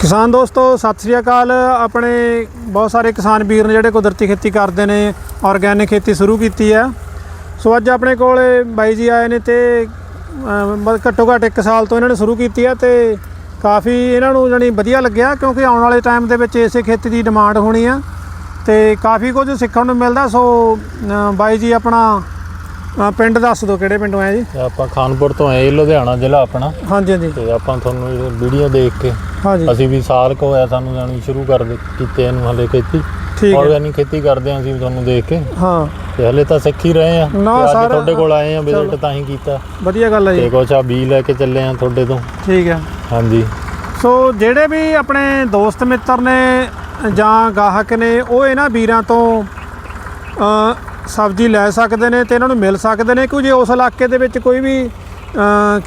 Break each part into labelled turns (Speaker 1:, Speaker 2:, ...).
Speaker 1: ਕਿਸਾਨ ਦੋਸਤੋ, ਸਤਿ ਸ੍ਰੀ ਅਕਾਲ। ਆਪਣੇ ਬਹੁਤ ਸਾਰੇ ਕਿਸਾਨ ਵੀਰ ਨੇ ਜਿਹੜੇ ਕੁਦਰਤੀ ਖੇਤੀ ਕਰਦੇ ਨੇ ਆਰਗੈਨਿਕ ਖੇਤੀ ਸ਼ੁਰੂ ਕੀਤੀ ਹੈ। ਸੋ ਅੱਜ ਆਪਣੇ ਕੋਲ ਬਾਈ ਜੀ ਆਏ ਨੇ ਤੇ ਘੱਟੋ ਘੱਟ 1 ਸਾਲ ਤੋਂ ਇਹਨਾਂ ਨੇ ਸ਼ੁਰੂ ਕੀਤੀ ਹੈ ਤੇ ਕਾਫੀ ਇਹਨਾਂ ਨੂੰ ਜਾਣੀ ਵਧੀਆ ਲੱਗਿਆ ਕਿਉਂਕਿ ਆਉਣ ਵਾਲੇ ਟਾਈਮ ਦੇ ਵਿੱਚ ਇਸੇ ਖੇਤੀ ਦੀ ਡਿਮਾਂਡ ਹੋਣੀ ਆ ਤੇ ਕਾਫੀ ਕੁਝ ਸਿੱਖਣ ਨੂੰ ਮਿਲਦਾ। ਸੋ ਬਾਈ ਜੀ ਆਪਣਾ ਅ, ਪਿੰਡ ਦੱਸ ਦਿਓ ਕਿਹੜੇ ਪਿੰਡੋਂ ਆਏ ਜੀ?
Speaker 2: ਤੇ ਆਪਾਂ ਖਾਨਪੁਰ ਤੋਂ ਆਏ ਲੁਧਿਆਣਾ ਜ਼ਿਲ੍ਹਾ ਆਪਣਾ।
Speaker 1: ਹਾਂਜੀ ਹਾਂਜੀ।
Speaker 2: ਤੇ ਆਪਾਂ ਤੁਹਾਨੂੰ ਵੀਡੀਓ ਦੇਖ ਕੇ
Speaker 1: ਹਾਂਜੀ
Speaker 2: ਅਸੀਂ ਵੀ ਸਾਲ ਕੁ ਹੋਇਆ ਸਾਨੂੰ ਜਾਣੀ ਸ਼ੁਰੂ ਕਰ ਦੇ- ਕੀਤੇ ਇਹਨੂੰ ਹਲੇ ਖੇਤੀ।
Speaker 1: ਠੀਕ ਹੈ।
Speaker 2: ਆਰਗੈਨਿਕ ਖੇਤੀ ਕਰਦੇ ਹਾਂ ਅਸੀਂ ਤੁਹਾਨੂੰ ਦੇਖ ਕੇ।
Speaker 1: ਹਾਂ।
Speaker 2: ਤੇ ਹਲੇ ਤਾਂ ਸਿੱਖ ਹੀ ਰਹੇ ਆ
Speaker 1: ਨਾ,
Speaker 2: ਤੇ
Speaker 1: ਸਾਰਾ-
Speaker 2: ਤੁਹਾਡੇ ਕੋਲ ਆਏ ਆ ਵਿਜ਼ਿਟ। ਤਾਂ ਹੀ ਕੀਤਾ।
Speaker 1: ਵਧੀਆ ਗੱਲ ਹੈ
Speaker 2: ਤੇ
Speaker 1: ਜੀ
Speaker 2: ਕੁਛ ਆ ਬੀ ਲੈ ਕੇ ਚੱਲੇ ਆ ਤੁਹਾਡੇ ਤੋਂ।
Speaker 1: ਠੀਕ ਹੈ।
Speaker 2: ਹਾਂਜੀ।
Speaker 1: ਸੋ ਜਿਹੜੇ ਵੀ ਆਪਣੇ ਦੋਸਤ ਮਿੱਤਰ ਨੇ ਜਾਂ ਗਾਹਕ ਨੇ ਉਹ ਇਹਨਾਂ ਵੀਰਾਂ ਤੋਂ ਸਬਜ਼ੀ ਲੈ ਸਕਦੇ ਨੇ ਤੇ ਇਹਨਾਂ ਨੂੰ ਮਿਲ ਸਕਦੇ ਨੇ ਕਿਉਂ ਜੇ ਉਸ ਇਲਾਕੇ ਦੇ ਵਿੱਚ ਕੋਈ ਵੀ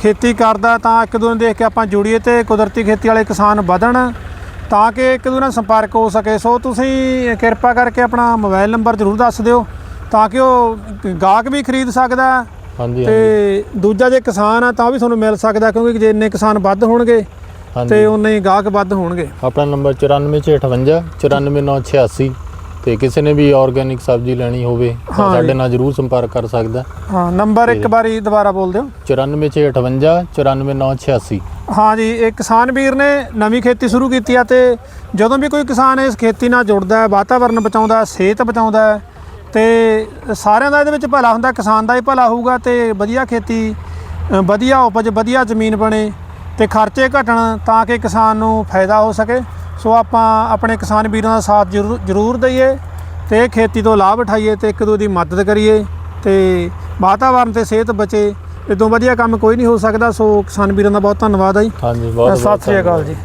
Speaker 1: ਖੇਤੀ ਕਰਦਾ ਤਾਂ ਇੱਕ ਦੂਜੇ ਨੂੰ ਦੇਖ ਕੇ ਆਪਾਂ ਜੁੜੀਏ ਤੇ ਕੁਦਰਤੀ ਖੇਤੀ ਵਾਲੇ ਕਿਸਾਨ ਵਧਣ ਤਾਂ ਕਿ ਇੱਕ ਦੂਜੇ ਨਾਲ ਸੰਪਰਕ ਹੋ ਸਕੇ। ਸੋ ਤੁਸੀਂ ਕਿਰਪਾ ਕਰਕੇ ਆਪਣਾ ਮੋਬਾਈਲ ਨੰਬਰ ਜ਼ਰੂਰ ਦੱਸ ਦਿਓ ਤਾਂ ਕਿ ਉਹ ਗਾਹਕ ਵੀ ਖਰੀਦ ਸਕਦਾ
Speaker 2: ਹਾਂਜੀ
Speaker 1: ਤੇ ਦੂਜਾ ਜੇ ਕਿਸਾਨ ਆ ਤਾਂ ਵੀ ਤੁਹਾਨੂੰ ਮਿਲ ਸਕਦਾ ਕਿਉਂਕਿ ਜੇ ਇੰਨੇ ਕਿਸਾਨ ਵੱਧ ਹੋਣਗੇ ਤੇ ਉਨੇ ਹੀ ਗਾਹਕ ਵੱਧ ਹੋਣਗੇ।
Speaker 2: ਆਪਣਾ ਨੰਬਰ 9458 94986 ਤੇ ਕਿਸੇ ਨੇ ਵੀ ਆਰਗੈਨਿਕ ਸਬਜ਼ੀ ਲੈਣੀ ਹੋਵੇ ਤਾਂ
Speaker 1: ਹਾਂ ਜੀ।
Speaker 2: ਸਾਡੇ ਨਾਲ ਜਰੂਰ ਸੰਪਰਕ ਕਰ ਸਕਦਾ।
Speaker 1: ਹਾਂ ਨੰਬਰ ਇੱਕ ਵਾਰੀ ਦੁਬਾਰਾ ਬੋਲ ਦਿਓ
Speaker 2: 9458 94986
Speaker 1: ਹਾਂ ਜੀ ਇਹ ਕਿਸਾਨ ਵੀਰ ਨੇ ਨਵੀਂ ਖੇਤੀ ਸ਼ੁਰੂ ਕੀਤੀ ਆ ਤੇ ਜਦੋਂ ਵੀ ਕੋਈ ਕਿਸਾਨ ਇਸ ਖੇਤੀ ਨਾਲ ਜੁੜਦਾ ਹੈ ਵਾਤਾਵਰਨ ਬਚਾਉਂਦਾ ਹੈ ਸਿਹਤ ਬਚਾਉਂਦਾ ਹੈ ਤੇ ਸਾਰਿਆਂ ਦਾ ਇਹਦੇ ਵਿੱਚ ਭਲਾ ਹੁੰਦਾ ਕਿਸਾਨ ਦਾ ਹੀ ਭਲਾ ਹੋਊਗਾ ਤੇ ਵਧੀਆ ਖੇਤੀ ਅ, ਵਧੀਆ ਉਪਜ ਵਧੀਆ ਜ਼ਮੀਨ ਬਣੇ ਤੇ ਖਰਚੇ ਘਟਣ ਤਾਂ ਕਿ ਕਿਸਾਨ ਨੂੰ ਫਾਇਦਾ ਹੋ ਸਕੇ। ਸੋ ਆਪਾਂ ਆਪਣੇ ਕਿਸਾਨ ਵੀਰਾਂ ਦਾ ਸਾਥ ਜ਼ਰੂਰ ਜ਼ਰੂਰ ਦਈਏ ਤੇ ਖੇਤੀ ਤੋਂ ਲਾਭ ਉਠਾਈਏ ਤੇ ਇੱਕ ਦੂਜੇ ਦੀ ਮਦਦ ਕਰੀਏ ਤੇ ਵਾਤਾਵਰਨ ਤੇ ਸਿਹਤ ਬਚੇ। ਇਦੋਂ ਵਧੀਆ ਕੰਮ ਕੋਈ ਨਹੀਂ ਹੋ ਸਕਦਾ। ਸੋ ਕਿਸਾਨ ਵੀਰਾਂ ਦਾ ਬਹੁਤ ਧੰਨਵਾਦ ਹੈ ਜੀ।
Speaker 2: ਹਾਂਜੀ ਬਹੁਤ
Speaker 1: ਸਤਿ ਸ੍ਰੀ ਅਕਾਲ ਜੀ।